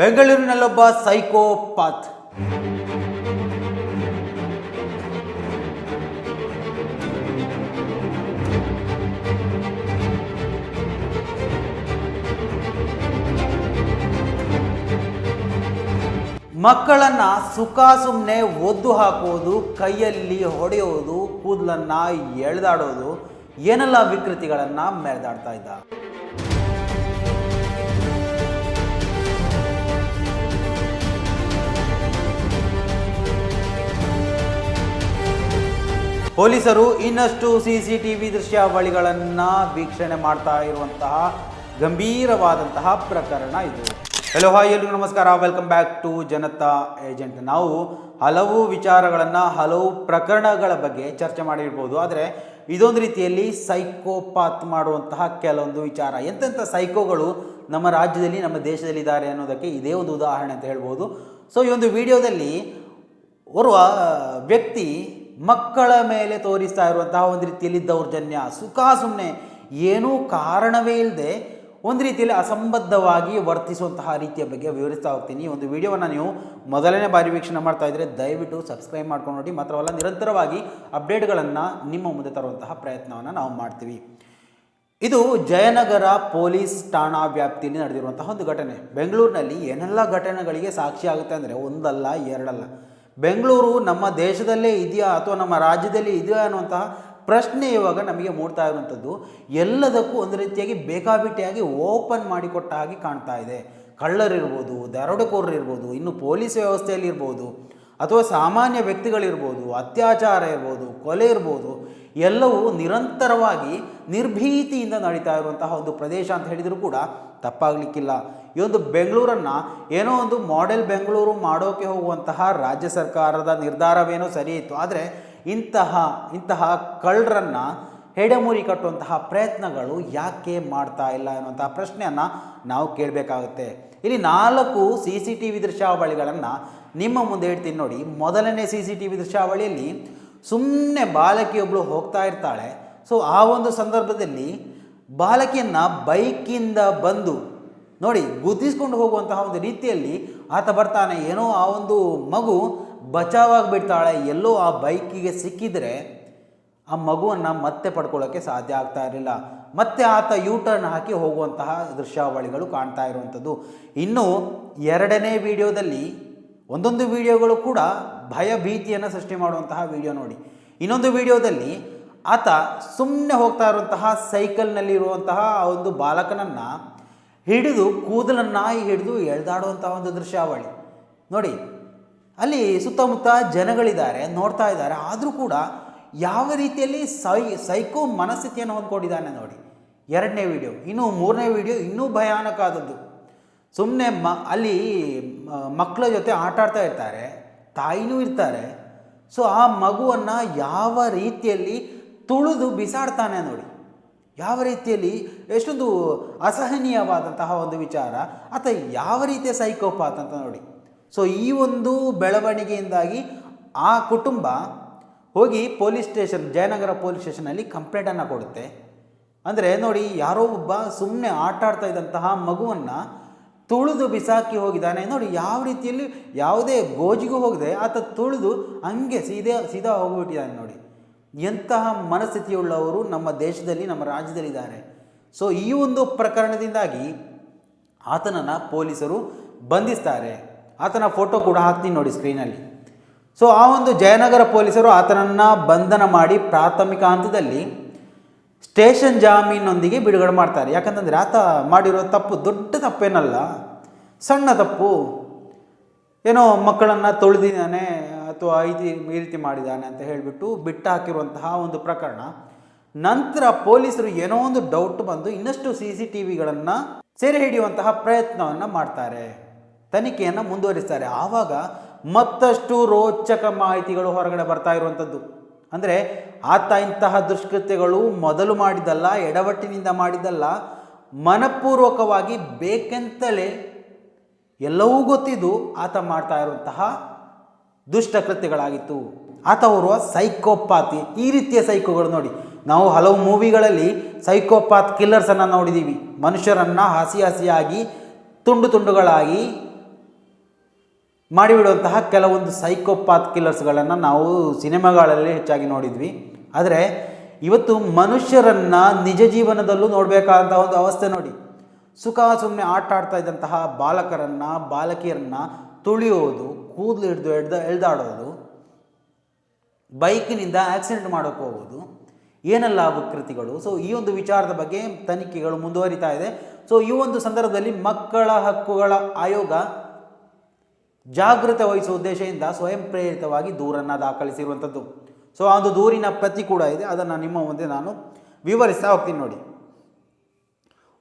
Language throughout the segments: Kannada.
ಬೆಂಗಳೂರಿನಲ್ಲೊಬ್ಬ ಸೈಕೋಪಾತ್. ಮಕ್ಕಳನ್ನ ಸುಖ ಸುಮ್ಮನೆ ಒದ್ದು ಹಾಕೋದು, ಕೈಯಲ್ಲಿ ಹೊಡೆಯೋದು, ಕೂದಲನ್ನ ಎಳೆದಾಡೋದು, ಏನೆಲ್ಲ ವಿಕೃತಿಗಳನ್ನ ಮೆರೆದಾಡ್ತಾ ಇದ್ದ. ಪೊಲೀಸರು ಇನ್ನಷ್ಟು ಸಿ ಸಿ ಟಿ ವಿ ದೃಶ್ಯಾವಳಿಗಳನ್ನು ವೀಕ್ಷಣೆ ಮಾಡ್ತಾ ಇರುವಂತಹ ಗಂಭೀರವಾದಂತಹ ಪ್ರಕರಣ ಇದು. ಹಲೋ ಹಾಯ್ ಎಲ್ರಿಗೂ ನಮಸ್ಕಾರ. Welcome back to Janata agent ನಾವು ಹಲವು ವಿಚಾರಗಳನ್ನು, ಹಲವು ಪ್ರಕರಣಗಳ ಬಗ್ಗೆ ಚರ್ಚೆ ಮಾಡಿರ್ಬೋದು. ಆದರೆ ಇದೊಂದು ರೀತಿಯಲ್ಲಿ ಸೈಕೋಪಾತ್ ಮಾಡುವಂತಹ ಕೆಲವೊಂದು ವಿಚಾರ. ಎಂತೆಂಥ ಸೈಕೋಗಳು ನಮ್ಮ ರಾಜ್ಯದಲ್ಲಿ, ನಮ್ಮ ದೇಶದಲ್ಲಿ ಇದ್ದಾರೆ ಅನ್ನೋದಕ್ಕೆ ಇದೇ ಒಂದು ಉದಾಹರಣೆ ಅಂತ ಹೇಳ್ಬೋದು. ಸೊ ಈ ಒಂದು ವಿಡಿಯೋದಲ್ಲಿ ಓರ್ವ ವ್ಯಕ್ತಿ ಮಕ್ಕಳ ಮೇಲೆ ತೋರಿಸ್ತಾ ಇರುವಂತಹ ಒಂದು ರೀತಿಯಲ್ಲಿ ದೌರ್ಜನ್ಯ, ಸುಖ ಸುಮ್ಮನೆ ಏನೂ ಕಾರಣವೇ ಇಲ್ಲದೆ ಒಂದು ರೀತಿಯಲ್ಲಿ ಅಸಂಬದ್ಧವಾಗಿ ವರ್ತಿಸುವಂತಹ ರೀತಿಯ ಬಗ್ಗೆ ವಿವರಿಸ್ತಾ ಹೋಗ್ತೀನಿ. ಒಂದು ವಿಡಿಯೋವನ್ನು ನೀವು ಮೊದಲನೇ ಬಾರಿ ವೀಕ್ಷಣೆ ಮಾಡ್ತಾ ಇದ್ದರೆ ದಯವಿಟ್ಟು ಸಬ್ಸ್ಕ್ರೈಬ್ ಮಾಡ್ಕೊಂಡು ನೋಡಿ. ಮಾತ್ರವಲ್ಲ, ನಿರಂತರವಾಗಿ ಅಪ್ಡೇಟ್ಗಳನ್ನು ನಿಮ್ಮ ಮುಂದೆ ತರುವಂತಹ ಪ್ರಯತ್ನವನ್ನು ನಾವು ಮಾಡ್ತೀವಿ. ಇದು ಜಯನಗರ ಪೊಲೀಸ್ ಠಾಣಾ ವ್ಯಾಪ್ತಿಯಲ್ಲಿ ನಡೆದಿರುವಂತಹ ಒಂದು ಘಟನೆ. ಬೆಂಗಳೂರಿನಲ್ಲಿ ಏನೆಲ್ಲ ಘಟನೆಗಳಿಗೆ ಸಾಕ್ಷಿ ಆಗುತ್ತೆ ಅಂದರೆ ಒಂದಲ್ಲ, ಎರಡಲ್ಲ. ಬೆಂಗಳೂರು ನಮ್ಮ ದೇಶದಲ್ಲೇ ಇದೆಯಾ ಅಥವಾ ನಮ್ಮ ರಾಜ್ಯದಲ್ಲಿ ಇದೆಯಾ ಅನ್ನುವಂತಹ ಪ್ರಶ್ನೆ ಇವಾಗ ನಮಗೆ ಮೂಡ್ತಾ ಇರುವಂಥದ್ದು. ಎಲ್ಲದಕ್ಕೂ ಒಂದು ರೀತಿಯಾಗಿ ಬೇಕಾಬಿಟ್ಟಿಯಾಗಿ ಓಪನ್ ಮಾಡಿಕೊಟ್ಟ ಹಾಗೆ ಕಾಣ್ತಾ ಇದೆ. ಕಳ್ಳರಿರ್ಬೋದು, ದರೋಡೆಕೋರರಿರ್ಬೋದು, ಇನ್ನು ಪೊಲೀಸ್ ವ್ಯವಸ್ಥೆಯಲ್ಲಿ ಇರ್ಬೋದು. ಅಥವಾ ಸಾಮಾನ್ಯ ವ್ಯಕ್ತಿಗಳಿರ್ಬೋದು, ಅತ್ಯಾಚಾರ ಇರ್ಬೋದು, ಕೊಲೆ ಇರ್ಬೋದು, ಎಲ್ಲವೂ ನಿರಂತರವಾಗಿ ನಿರ್ಭೀತಿಯಿಂದ ನಡೀತಾ ಇರುವಂತಹ ಒಂದು ಪ್ರದೇಶ ಅಂತ ಹೇಳಿದರೂ ಕೂಡ ತಪ್ಪಾಗಲಿಕ್ಕಿಲ್ಲ. ಈ ಒಂದು ಬೆಂಗಳೂರನ್ನು ಏನೋ ಒಂದು ಮಾಡೆಲ್ ಬೆಂಗಳೂರು ಮಾಡೋಕೆ ಹೋಗುವಂತಹ ರಾಜ್ಯ ಸರ್ಕಾರದ ನಿರ್ಧಾರವೇನೋ ಸರಿ ಆದರೆ ಇಂತಹ ಇಂತಹ ಕಳ್ಳರನ್ನು ಹೆಡೆಮುರಿ ಕಟ್ಟುವಂತಹ ಪ್ರಯತ್ನಗಳು ಯಾಕೆ ಮಾಡ್ತಾ ಇಲ್ಲ ಎನ್ನುವಂತಹ ಪ್ರಶ್ನೆಯನ್ನು ನಾವು ಕೇಳಬೇಕಾಗುತ್ತೆ. ಇಲ್ಲಿ ನಾಲ್ಕು ಸಿ ಸಿ ಟಿ ವಿ ದೃಶ್ಯಾವಳಿಗಳನ್ನು ನಿಮ್ಮ ಮುಂದೆ ಹೇಳ್ತೀನಿ ನೋಡಿ. ಮೊದಲನೇ ಸಿ ಸಿ ಟಿ ವಿ ದೃಶ್ಯಾವಳಿಯಲ್ಲಿ ಸುಮ್ಮನೆ ಬಾಲಕಿಯೊಬ್ಬಳು ಹೋಗ್ತಾ ಇರ್ತಾಳೆ. ಸೊ ಆ ಒಂದು ಸಂದರ್ಭದಲ್ಲಿ ಬಾಲಕಿಯನ್ನು ಬೈಕಿಂದ ಬಂದು ನೋಡಿ ಗುದ್ದಿಸ್ಕೊಂಡು ಹೋಗುವಂತಹ ಒಂದು ರೀತಿಯಲ್ಲಿ ಆತ ಬರ್ತಾನೆ. ಏನೋ ಆ ಒಂದು ಮಗು ಬಚಾವಾಗಿ ಬಿಡ್ತಾಳೆ ಎಲ್ಲೋ ಆ ಬೈಕಿಗೆ ಸಿಕ್ಕಿದರೆ ಆ ಮಗುವನ್ನು ಮತ್ತೆ ಪಡ್ಕೊಳ್ಳೋಕ್ಕೆ ಸಾಧ್ಯ ಆಗ್ತಾ ಇರಲಿಲ್ಲ. ಮತ್ತೆ ಆತ ಯೂ ಟರ್ನ್ ಹಾಕಿ ಹೋಗುವಂತಹ ದೃಶ್ಯಾವಳಿಗಳು ಕಾಣ್ತಾ ಇರುವಂಥದ್ದು. ಇನ್ನು ಎರಡನೇ ವಿಡಿಯೋದಲ್ಲಿ ಒಂದೊಂದು ವಿಡಿಯೋಗಳು ಕೂಡ ಭಯ ಭೀತಿಯನ್ನು ಸೃಷ್ಟಿ ಮಾಡುವಂತಹ ವಿಡಿಯೋ ನೋಡಿ. ಇನ್ನೊಂದು ವಿಡಿಯೋದಲ್ಲಿ ಆತ ಸುಮ್ಮನೆ ಹೋಗ್ತಾ ಇರುವಂತಹ ಆ ಒಂದು ಬಾಲಕನನ್ನು ಹಿಡಿದು ಕೂದಲನ್ನು ಹಿಡಿದು ಎಳ್ದಾಡುವಂತಹ ಒಂದು ದೃಶ್ಯಾವಳಿ. ನೋಡಿ, ಅಲ್ಲಿ ಸುತ್ತಮುತ್ತ ಜನಗಳಿದ್ದಾರೆ, ನೋಡ್ತಾ ಇದ್ದಾರೆ. ಆದರೂ ಕೂಡ ಯಾವ ರೀತಿಯಲ್ಲಿ ಸೈ, ಸೈಕೋ ಮನಸ್ಥಿತಿಯನ್ನು ಹೊಂದ್ಕೊಂಡಿದ್ದಾನೆ ನೋಡಿ. ಎರಡನೇ ವಿಡಿಯೋ ಇನ್ನು ಮೂರನೇ ವಿಡಿಯೋ ಇನ್ನೂ ಭಯಾನಕ ಆದದ್ದು. ಸುಮ್ಮನೆ ಮ, ಅಲ್ಲಿ ಮಕ್ಕಳ ಜೊತೆ ಆಟ ಆಡ್ತಾ ಇರ್ತಾರೆ, ತಾಯಿನೂ ಇರ್ತಾರೆ. ಸೊ ಆ ಮಗುವನ್ನು ಯಾವ ರೀತಿಯಲ್ಲಿ ತುಳಿದು ಬಿಸಾಡ್ತಾನೆ ನೋಡಿ. ಯಾವ ರೀತಿಯಲ್ಲಿ ಎಷ್ಟೊಂದು ಅಸಹನೀಯವಾದಂತಹ ಒಂದು ವಿಚಾರ. ಅಥವಾ ಯಾವ ರೀತಿಯ ಸೈಕೋಪಾತ್ ಅಂತ ನೋಡಿ. ಸೊ ಈ ಒಂದು ಬೆಳವಣಿಗೆಯಿಂದಾಗಿ ಆ ಕುಟುಂಬ ಹೋಗಿ ಪೊಲೀಸ್ ಸ್ಟೇಷನ್, ಜಯನಗರ ಪೊಲೀಸ್ ಸ್ಟೇಷನಲ್ಲಿ ಕಂಪ್ಲೇಂಟನ್ನು ಕೊಡುತ್ತೆ. ಅಂದರೆ ನೋಡಿ, ಯಾರೋ ಒಬ್ಬ ಸುಮ್ಮನೆ ಆಟ ಆಡ್ತಾ ಇದ್ದಂತಹ ಮಗುವನ್ನು ತುಳಿದು ಬಿಸಾಕಿ ಹೋಗಿದ್ದಾನೆ. ನೋಡಿ, ಯಾವ ರೀತಿಯಲ್ಲಿ ಯಾವುದೇ ಗೋಜಿಗೂ ಹೋಗದೆ ಆತ ತುಳಿದು ಹಂಗೆ ಸೀದಾ ಸೀದಾ ಹೋಗಿಬಿಟ್ಟಿದ್ದಾನೆ ನೋಡಿ. ಎಂತಹ ಮನಸ್ಥಿತಿಯುಳ್ಳವರು ನಮ್ಮ ದೇಶದಲ್ಲಿ, ನಮ್ಮ ರಾಜ್ಯದಲ್ಲಿದ್ದಾರೆ. ಸೊ ಈ ಒಂದು ಪ್ರಕರಣದಿಂದಾಗಿ ಆತನನ್ನು ಪೊಲೀಸರು ಬಂಧಿಸ್ತಾರೆ. ಆತನ ಫೋಟೋ ಕೂಡ ಹಾಕ್ತೀನಿ ನೋಡಿ ಸ್ಕ್ರೀನಲ್ಲಿ ಸೊ ಆ ಒಂದು ಜಯನಗರ ಪೊಲೀಸರು ಆತನನ್ನು ಬಂಧನ ಮಾಡಿ ಪ್ರಾಥಮಿಕ ಹಂತದಲ್ಲಿ ಸ್ಟೇಷನ್ ಜಾಮೀನೊಂದಿಗೆ ಬಿಡುಗಡೆ ಮಾಡ್ತಾರೆ. ಯಾಕಂತಂದರೆ ಆತ ಮಾಡಿರೋ ತಪ್ಪು ದೊಡ್ಡ ತಪ್ಪೇನಲ್ಲ, ಸಣ್ಣ ತಪ್ಪು. ಏನೋ ಮಕ್ಕಳನ್ನು ತೊಳೆದಿದ್ದಾನೆ ಅಥವಾ ಐತಿ ಈ ರೀತಿ ಮಾಡಿದ್ದಾನೆ ಅಂತ ಹೇಳಿಬಿಟ್ಟು ಬಿಟ್ಟು ಹಾಕಿರುವಂತಹ ಒಂದು ಪ್ರಕರಣ. ನಂತರ ಪೊಲೀಸರು ಏನೋ ಒಂದು ಡೌಟ್ ಬಂದು ಇನ್ನಷ್ಟು ಸಿ ಸಿ ಟಿ ವಿಗಳನ್ನು ಸೆರೆ ಹಿಡಿಯುವಂತಹ ಪ್ರಯತ್ನವನ್ನು ಮಾಡ್ತಾರೆ. ತನಿಖೆಯನ್ನು ಮುಂದುವರಿಸ್ತಾರೆ. ಆವಾಗ ಮತ್ತಷ್ಟು ರೋಚಕ ಮಾಹಿತಿಗಳು ಹೊರಗಡೆ ಬರ್ತಾ ಇರುವಂಥದ್ದು. ಅಂದರೆ ಆತ ಇಂತಹ ದುಷ್ಕೃತ್ಯಗಳು ಮೊದಲು ಮಾಡಿದ್ದಲ್ಲ, ಎಡವಟ್ಟಿನಿಂದ ಮಾಡಿದ್ದಲ್ಲ, ಮನಪೂರ್ವಕವಾಗಿ ಬೇಕೆಂತಲೇ ಎಲ್ಲವೂ ಗೊತ್ತಿದ್ದು ಆತ ಮಾಡ್ತಾ ಇರುವಂತಹ ದುಷ್ಟ ಕೃತ್ಯಗಳಾಗಿತ್ತು ಆತ ಓರ್ವ ಸೈಕೋಪಾತಿ. ಈ ರೀತಿಯ ಸೈಕೋಗಳು ನೋಡಿ. ನಾವು ಹಲವು ಮೂವಿಗಳಲ್ಲಿ ಸೈಕೋಪಾತ್ ಕಿಲ್ಲರ್ಸನ್ನು ನೋಡಿದ್ದೀವಿ ಮನುಷ್ಯರನ್ನು ಹಸಿ ಹಸಿಯಾಗಿ ತುಂಡು ತುಂಡುಗಳಾಗಿ ಮಾಡಿಬಿಡುವಂತಹ ಕೆಲವೊಂದು ಸೈಕೋಪಾತ್ ಕಿಲ್ಲರ್ಸ್ಗಳನ್ನು ನಾವು ಸಿನಿಮಾಗಳಲ್ಲಿ ಹೆಚ್ಚಾಗಿ ನೋಡಿದ್ವಿ. ಆದರೆ ಇವತ್ತು ಮನುಷ್ಯರನ್ನು ನಿಜ ಜೀವನದಲ್ಲೂ ನೋಡಬೇಕಾದಂತಹ ಒಂದು ಅವಸ್ಥೆ ನೋಡಿ. ಸುಖ ಸುಮ್ಮನೆ ಆಟ ಆಡ್ತಾ ಇದ್ದಂತಹ ಬಾಲಕರನ್ನು, ಬಾಲಕಿಯರನ್ನು ತುಳಿಯೋದು, ಕೂದಲು ಹಿಡಿದು ಎಳ್ದ, ಎಳ್ದಾಡೋದು, ಬೈಕಿನಿಂದ ಆಕ್ಸಿಡೆಂಟ್ ಮಾಡೋಕ್ಕೆ ಹೋಗೋದು, ಏನೆಲ್ಲ ವಿಕೃತಿಗಳು ಸೊ ಈ ಒಂದು ವಿಚಾರದ ಬಗ್ಗೆ ತನಿಖೆಗಳು ಮುಂದುವರಿತಾ ಇದೆ. ಸೊ ಈ ಒಂದು ಸಂದರ್ಭದಲ್ಲಿ ಮಕ್ಕಳ ಹಕ್ಕುಗಳ ಆಯೋಗ ಜಾಗೃತ ವಹಿಸುವ ಉದ್ದೇಶದಿಂದ ಸ್ವಯಂ ಪ್ರೇರಿತವಾಗಿ ದೂರನ್ನು ದಾಖಲಿಸಿರುವಂಥದ್ದು. ಸೊ ಆ ಒಂದು ದೂರಿನ ಪ್ರತಿ ಕೂಡ ಇದೆ. ಅದನ್ನು ನಿಮ್ಮ ಮುಂದೆ ನಾನು ವಿವರಿಸ್ತಾ ಹೋಗ್ತೀನಿ ನೋಡಿ.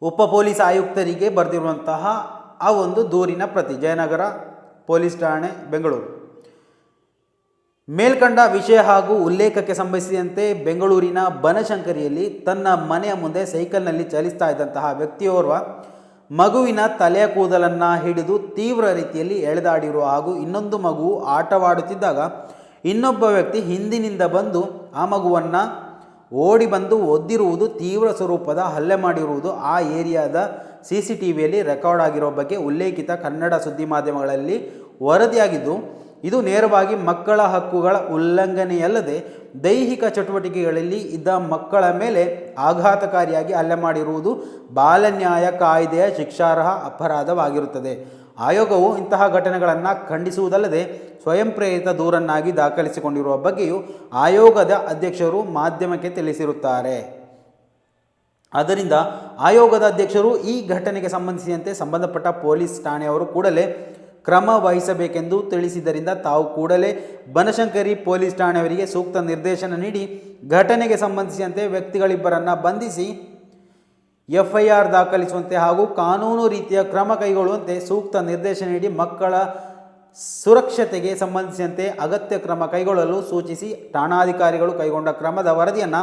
ಉಪ ಪೊಲೀಸ್ ಆಯುಕ್ತರಿಗೆ ಬರೆದಿರುವಂತಹ ಆ ಒಂದು ದೂರಿನ ಪ್ರತಿ ಜಯನಗರ ಪೊಲೀಸ್ ಠಾಣೆ, ಬೆಂಗಳೂರು. ಮೇಲ್ಕಂಡ ವಿಷಯ ಹಾಗೂ ಉಲ್ಲೇಖಕ್ಕೆ ಸಂಬಂಧಿಸಿದಂತೆ ಬೆಂಗಳೂರಿನ ಬನಶಂಕರಿಯಲ್ಲಿ ತನ್ನ ಮನೆಯ ಮುಂದೆ ಸೈಕಲ್ನಲ್ಲಿ ಚಲಿಸ್ತಾ ಇದ್ದಂತಹ ವ್ಯಕ್ತಿಯೋರ್ವ ಮಗುವಿನ ತಲೆಯ ಕೂದಲನ್ನು ಹಿಡಿದು ತೀವ್ರ ರೀತಿಯಲ್ಲಿ ಎಳೆದಾಡಿರುವ ಹಾಗೂ ಇನ್ನೊಂದು ಮಗು ಆಟವಾಡುತ್ತಿದ್ದಾಗ ಇನ್ನೊಬ್ಬ ವ್ಯಕ್ತಿ ಹಿಂದಿನಿಂದ ಬಂದು ಆ ಮಗುವನ್ನು ಓಡಿ ಬಂದು ಒದ್ದಿರುವುದು ತೀವ್ರ ಸ್ವರೂಪದ ಹಲ್ಲೆ ಮಾಡಿರುವುದು ಆ ಏರಿಯಾದ ಸಿ ಸಿ ಟಿ ವಿಯಲ್ಲಿ ರೆಕಾರ್ಡ್ ಆಗಿರೋ ಬಗ್ಗೆ ಉಲ್ಲೇಖಿತ ಕನ್ನಡ ಸುದ್ದಿ ಮಾಧ್ಯಮಗಳಲ್ಲಿ ವರದಿಯಾಗಿದ್ದು ಇದು ನೇರವಾಗಿ ಮಕ್ಕಳ ಹಕ್ಕುಗಳ ಉಲ್ಲಂಘನೆಯಲ್ಲದೆ ದೈಹಿಕ ಚಟುವಟಿಕೆಗಳಲ್ಲಿ ಇದ್ದ ಮಕ್ಕಳ ಮೇಲೆ ಆಘಾತಕಾರಿಯಾಗಿ ಹಲ್ಲೆ ಮಾಡಿರುವುದು ಬಾಲನ್ಯಾಯ ಕಾಯ್ದೆಯ ಶಿಕ್ಷಾರ್ಹ ಅಪರಾಧವಾಗಿರುತ್ತದೆ. ಆಯೋಗವು ಇಂತಹ ಘಟನೆಗಳನ್ನು ಖಂಡಿಸುವುದಲ್ಲದೆ ಸ್ವಯಂ ಪ್ರೇರಿತ ದೂರನ್ನಾಗಿ ದಾಖಲಿಸಿಕೊಂಡಿರುವ ಬಗ್ಗೆಯೂ ಆಯೋಗದ ಅಧ್ಯಕ್ಷರು ಮಾಧ್ಯಮಕ್ಕೆ ತಿಳಿಸಿರುತ್ತಾರೆ. ಆದ್ದರಿಂದ ಆಯೋಗದ ಅಧ್ಯಕ್ಷರು ಈ ಘಟನೆಗೆ ಸಂಬಂಧಿಸಿದಂತೆ ಸಂಬಂಧಪಟ್ಟ ಪೊಲೀಸ್ ಠಾಣೆಯವರು ಕೂಡಲೇ ಕ್ರಮ ವಹಿಸಬೇಕೆಂದು ತಿಳಿಸಿದ್ದರಿಂದ ತಾವು ಕೂಡಲೇ ಬನಶಂಕರಿ ಪೊಲೀಸ್ ಠಾಣೆಯವರಿಗೆ ಸೂಕ್ತ ನಿರ್ದೇಶನ ನೀಡಿ, ಘಟನೆಗೆ ಸಂಬಂಧಿಸಿದಂತೆ ವ್ಯಕ್ತಿಗಳಿಬ್ಬರನ್ನು ಬಂಧಿಸಿ, ಎಫ್ಐಆರ್ ದಾಖಲಿಸುವಂತೆ ಹಾಗೂ ಕಾನೂನು ರೀತಿಯ ಕ್ರಮ ಕೈಗೊಳ್ಳುವಂತೆ ಸೂಕ್ತ ನಿರ್ದೇಶನ ನೀಡಿ ಮಕ್ಕಳ ಸುರಕ್ಷತೆಗೆ ಸಂಬಂಧಿಸಿದಂತೆ ಅಗತ್ಯ ಕ್ರಮ ಕೈಗೊಳ್ಳಲು ಸೂಚಿಸಿ ಠಾಣಾಧಿಕಾರಿಗಳು ಕೈಗೊಂಡ ಕ್ರಮದ ವರದಿಯನ್ನು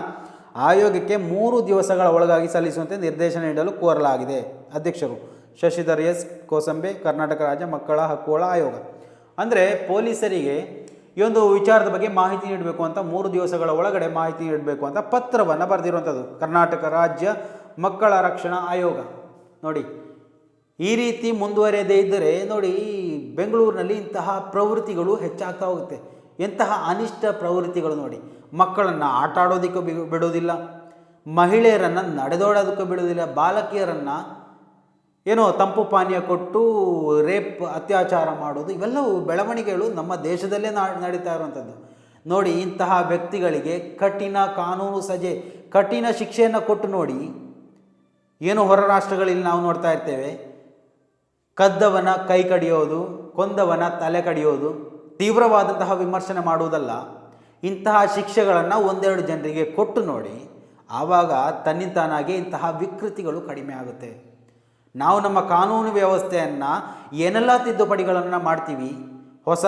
ಆಯೋಗಕ್ಕೆ ಮೂರು ದಿವಸಗಳ ಒಳಗಾಗಿ ಸಲ್ಲಿಸುವಂತೆ ನಿರ್ದೇಶನ ನೀಡಲು ಕೋರಲಾಗಿದೆ. ಅಧ್ಯಕ್ಷರು ಶಶಿಧರ್ ಎಸ್ ಕೋಸಂಬೆ, ಕರ್ನಾಟಕ ರಾಜ್ಯ ಮಕ್ಕಳ ಹಕ್ಕುಗಳ ಆಯೋಗ. ಅಂದರೆ ಪೊಲೀಸರಿಗೆ ಈ ಒಂದು ವಿಚಾರದ ಬಗ್ಗೆ ಮಾಹಿತಿ ನೀಡಬೇಕು ಅಂತ ಮೂರು ದಿವಸಗಳ ಒಳಗಡೆ ಮಾಹಿತಿ ನೀಡಬೇಕು ಅಂತ ಪತ್ರವನ್ನು ಬರೆದಿರುವಂಥದ್ದು ಕರ್ನಾಟಕ ರಾಜ್ಯ ಮಕ್ಕಳ ರಕ್ಷಣಾ ಆಯೋಗ. ನೋಡಿ, ಈ ರೀತಿ ಮುಂದುವರೆಯದೇ ಇದ್ದರೆ ನೋಡಿ ಬೆಂಗಳೂರಿನಲ್ಲಿ ಇಂತಹ ಪ್ರವೃತ್ತಿಗಳು ಹೆಚ್ಚಾಗ್ತಾ ಹೋಗುತ್ತೆ. ಎಂತಹ ಅನಿಷ್ಟ ಪ್ರವೃತ್ತಿಗಳು ನೋಡಿ. ಮಕ್ಕಳನ್ನು ಆಟ ಆಡೋದಕ್ಕೂ ಬಿಡೋದಿಲ್ಲ ಮಹಿಳೆಯರನ್ನು ನಡೆದೋಡೋದಕ್ಕೂ ಬಿಡೋದಿಲ್ಲ ಬಾಲಕಿಯರನ್ನು ಏನೋ ತಂಪು ಪಾನೀಯ ಕೊಟ್ಟು ರೇಪ್, ಅತ್ಯಾಚಾರ ಮಾಡೋದು, ಇವೆಲ್ಲವೂ ಬೆಳವಣಿಗೆಗಳು ನಮ್ಮ ದೇಶದಲ್ಲೇ ನಾ, ನಡೀತಾ ಇರುವಂಥದ್ದು. ನೋಡಿ, ಇಂತಹ ವ್ಯಕ್ತಿಗಳಿಗೆ ಕಠಿಣ ಕಾನೂನು ಸಜೆ, ಕಠಿಣ ಶಿಕ್ಷೆಯನ್ನು ಕೊಟ್ಟು ನೋಡಿ. ಏನು ಹೊರ ರಾಷ್ಟ್ರಗಳಲ್ಲಿ ನಾವು ನೋಡ್ತಾ ಇರ್ತೇವೆ. ಕದ್ದವನ ಕೈ ಕಡಿಯೋದು, ಕೊಂದವನ ತಲೆ ಕಡಿಯೋದು, ತೀವ್ರವಾದಂತಹ ವಿಮರ್ಶನೆ ಮಾಡುವುದಲ್ಲ. ಇಂತಹ ಶಿಕ್ಷೆಗಳನ್ನು ಒಂದೆರಡು ಜನರಿಗೆ ಕೊಟ್ಟು ನೋಡಿ. ಆವಾಗ ತನ್ನಿಂತಾನಾಗೆ ಇಂತಹ ವಿಕೃತಿಗಳು ಕಡಿಮೆ ಆಗುತ್ತೆ. ನಾವು ನಮ್ಮ ಕಾನೂನು ವ್ಯವಸ್ಥೆಯನ್ನು ಏನೆಲ್ಲ ತಿದ್ದುಪಡಿಗಳನ್ನು ಮಾಡ್ತೀವಿ, ಹೊಸ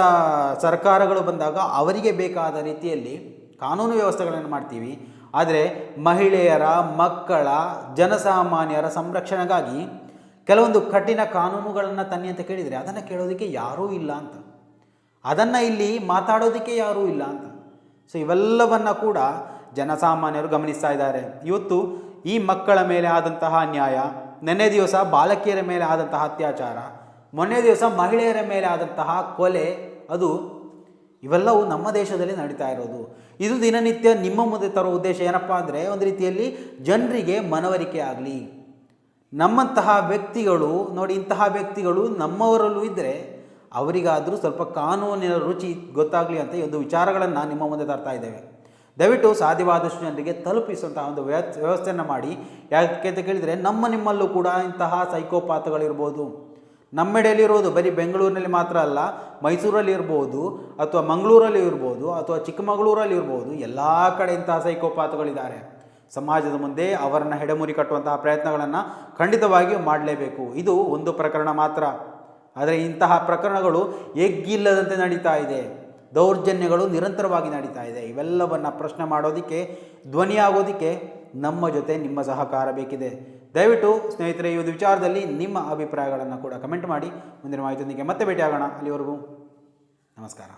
ಸರ್ಕಾರಗಳು ಬಂದಾಗ ಅವರಿಗೆ ಬೇಕಾದ ರೀತಿಯಲ್ಲಿ ಕಾನೂನು ವ್ಯವಸ್ಥೆಗಳನ್ನು ಮಾಡ್ತೀವಿ. ಆದರೆ ಮಹಿಳೆಯರ, ಮಕ್ಕಳ, ಜನಸಾಮಾನ್ಯರ ಸಂರಕ್ಷಣೆಗಾಗಿ ಕೆಲವೊಂದು ಕಠಿಣ ಕಾನೂನುಗಳನ್ನು ತನ್ನಿ ಅಂತ ಕೇಳಿದರೆ ಅದನ್ನು ಕೇಳೋದಕ್ಕೆ ಯಾರೂ ಇಲ್ಲ ಅಂತ. ಅದನ್ನು ಇಲ್ಲಿ ಮಾತಾಡೋದಕ್ಕೆ ಯಾರೂ ಇಲ್ಲ ಅಂತ. ಸೊ ಇವೆಲ್ಲವನ್ನು ಕೂಡ ಜನಸಾಮಾನ್ಯರು ಗಮನಿಸ್ತಾ ಇದ್ದಾರೆ. ಇವತ್ತು ಈ ಮಕ್ಕಳ ಮೇಲೆ ಆದಂತಹ ಅನ್ಯಾಯ ನೆನ್ನೆ ದಿವಸ ಬಾಲಕಿಯರ ಮೇಲೆ ಆದಂತಹ ಅತ್ಯಾಚಾರ, ಮೊನ್ನೆ ದಿವಸ ಮಹಿಳೆಯರ ಮೇಲೆ ಆದಂತಹ ಕೊಲೆ, ಅದು ಇವೆಲ್ಲವೂ ನಮ್ಮ ದೇಶದಲ್ಲಿ ನಡೀತಾ ಇರೋದು. ಇದು ದಿನನಿತ್ಯ ನಿಮ್ಮ ಮುಂದೆ ತರೋ ಉದ್ದೇಶ ಏನಪ್ಪ ಅಂದರೆ ಒಂದು ರೀತಿಯಲ್ಲಿ ಜನರಿಗೆ ಮನವರಿಕೆ ಆಗಲಿ. ನಮ್ಮಂತಹ ವ್ಯಕ್ತಿಗಳು, ನೋಡಿ ಇಂತಹ ವ್ಯಕ್ತಿಗಳು ನಮ್ಮವರಲ್ಲೂ ಇದ್ದರೆ ಅವರಿಗಾದರೂ ಸ್ವಲ್ಪ ಕಾನೂನಿನ ರುಚಿ ಗೊತ್ತಾಗಲಿ ಅಂತ ಒಂದು ವಿಚಾರಗಳನ್ನು ನಿಮ್ಮ ಮುಂದೆ ತರ್ತಾ ಇದ್ದೇವೆ. ದಯವಿಟ್ಟು ಸಾಧ್ಯವಾದಷ್ಟು ಜನರಿಗೆ ತಲುಪಿಸುವಂತಹ ಒಂದು ವ್ಯವಸ್ಥೆ ವ್ಯವಸ್ಥೆಯನ್ನು ಮಾಡಿ. ಯಾಕೆ ಅಂತ ಕೇಳಿದರೆ ನಮ್ಮ ನಿಮ್ಮಲ್ಲೂ ಕೂಡ ಇಂತಹ ಸೈಕೋಪಾತ್ಗಳಿರ್ಬೋದು. ನಮ್ಮೆಡೆಯಲ್ಲಿರೋದು ಬರೀ ಬೆಂಗಳೂರಿನಲ್ಲಿ ಮಾತ್ರ ಅಲ್ಲ, ಮೈಸೂರಲ್ಲಿ ಇರ್ಬೋದು ಅಥವಾ ಮಂಗಳೂರಲ್ಲಿ ಇರ್ಬೋದು ಅಥವಾ ಚಿಕ್ಕಮಗಳೂರಲ್ಲಿ ಇರ್ಬೋದು, ಎಲ್ಲ ಕಡೆ ಇಂತಹ ಸೈಕೋಪಾತ್ಗಳಿದ್ದಾರೆ. ಸಮಾಜದ ಮುಂದೆ ಅವರನ್ನು ಹೆಡೆಮುರಿ ಕಟ್ಟುವಂತಹ ಪ್ರಯತ್ನಗಳನ್ನು ಖಂಡಿತವಾಗಿಯೂ ಮಾಡಲೇಬೇಕು. ಇದು ಒಂದು ಪ್ರಕರಣ ಮಾತ್ರ. ಆದರೆ ಇಂತಹ ಪ್ರಕರಣಗಳು ಎಗ್ಗಿಲ್ಲದಂತೆ ನಡೀತಾ ಇದೆ. ದೌರ್ಜನ್ಯಗಳು ನಿರಂತರವಾಗಿ ನಡೀತಾ ಇದೆ. ಇವೆಲ್ಲವನ್ನು ಪ್ರಶ್ನೆ ಮಾಡೋದಕ್ಕೆ ಧ್ವನಿಯಾಗೋದಕ್ಕೆ ನಮ್ಮ ಜೊತೆ ನಿಮ್ಮ ಸಹಕಾರ ಬೇಕಿದೆ. ದಯವಿಟ್ಟು ಸ್ನೇಹಿತರೆ, ಈ ಒಂದು ವಿಚಾರದಲ್ಲಿ ನಿಮ್ಮ ಅಭಿಪ್ರಾಯಗಳನ್ನು ಕೂಡ ಕಮೆಂಟ್ ಮಾಡಿ. ಮುಂದಿನ ಮಾಹಿತಿಯೊಂದಿಗೆ ಮತ್ತೆ ಭೇಟಿಯಾಗೋಣ. ಅಲ್ಲಿವರೆಗೂ ನಮಸ್ಕಾರ.